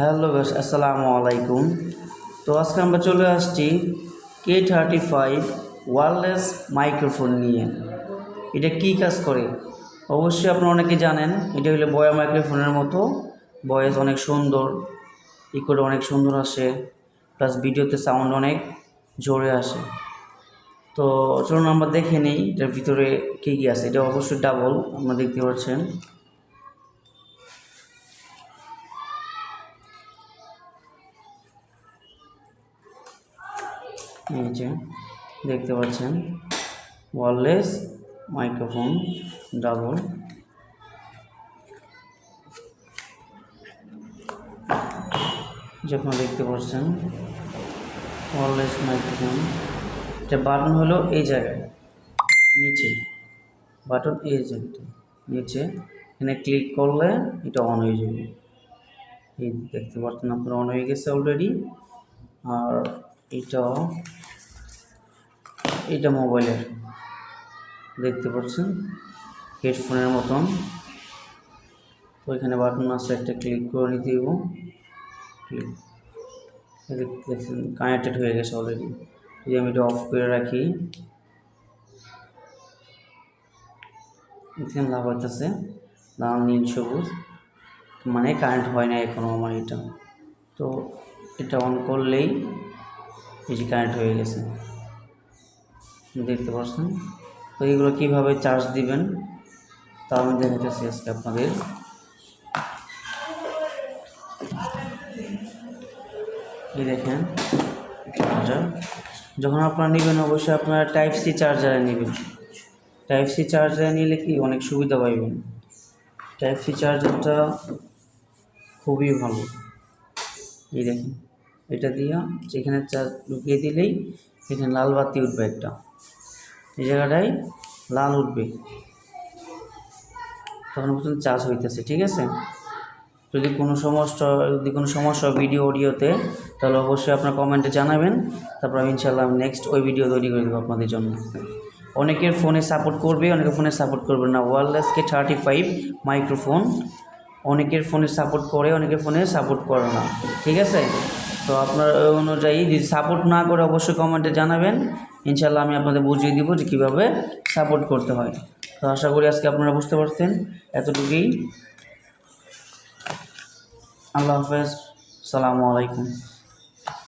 Hello গাছ আসসালামু আলাইকুম। তো আজকে আমরা চলে আসছি K thirty five wireless microphone নিয়ে। এটা কী কাজ করে? অবশ্যই আপনারা অনেকে জানেন, এটা হলো বয়া মাইক্রোফোনের মতো। ভয়েস অনেক সুন্দর ই করে অনেক সুন্দর আসে প্লাস ভিডিওতে সাউন্ড অনেক জোরে আসে। তো চলুন আমরা দেখে নিই, এটার ভিতরে কী কী আছে। এটা অবশ্যই ডাবল আপনারা দেখতে পাচ্ছেন। যে, দেখতে পাচ্ছেন ওয়ারলেস মাইক্রোফোন ডাবল যখন দেখতে পাচ্ছেন ওয়ারলেস মাইক্রোফোন এটা বাটন হলো এই জায়গায়, নিচে। বাটন এই জায়গাটা নিচে। এখানে ক্লিক করলে এটা অন হয়ে যাবে। এই দেখতে পাচ্ছেন, আপনার অন হয়ে গেছে অলরেডি আর এটাও এটা মোবাইলের দেখতে পাচ্ছেন? হেডফোনের মতন। তো এখানে বাটন আছে, একটা ক্লিক করে নিতে দিব। ক্লিক দেখছেন কানেক্টেড হয়ে গেছে অলরেডি যদি আমি এটা অফ করে রাখি। এখানে লাভ হইতেছে। লাল নীল সবুজ। মানে কারেন্ট হয় না এখনও আমার এটা। তো এটা অন করলেই এই যে কারেন্ট হয়ে গেছে। দেখতে পাচ্ছেন তো এগুলো কীভাবে চার্জ দিবেন, তা আমি দেখাতেছি আজকে আপনাদের। এই দেখেন, চার্জার। যখন আপনারা নেবেন, অবশ্যই আপনারা টাইপ সি চার্জারে নেবেন। টাইপ সি চার্জারে নিলে কি অনেক সুবিধা পাইবেন। টাইপ সি চার্জারটা খুবই ভালো। এই দেখেন, এটা দিয়া যেখানে চার্জ ঢুকিয়ে দিলেই এখানে লাল বাতি উঠবে একটা। এই জায়গাটায় লাল উঠবে। তখন পর্যন্ত চার্জ হইতেছে, ঠিক আছে? যদি কোনো সমস্যা, যদি কোনো সমস্যা ভিডিও অডিওতে তাহলে অবশ্যই আপনার কমেন্টে জানাবেন। তারপর আমি ইনশাল্লাহ নেক্সট ওই ভিডিও তৈরি করে দেবো আপনাদের জন্য। অনেকের ফোনে সাপোর্ট করবে অনেকের ফোনে সাপোর্ট করবে না। ওয়ারলেসকে থার্টি ফাইভ মাইক্রোফোন অনেকের ফোনে সাপোর্ট করে, অনেকের ফোনে সাপোর্ট করে না। ঠিক আছে? তো আপনার অনুযায়ী যদি সাপোর্ট না করে অবশ্যই কমেন্টে জানাবেন। ইনশাল্লাহ আমি আপনাদের বুঝিয়ে দিব যে কীভাবে সাপোর্ট করতে হয়। তো আশা করি আজকে আপনারা বুঝতে পারছেন। এতটুকুই। আল্লাহ হাফেজ। সালামু আলাইকুম।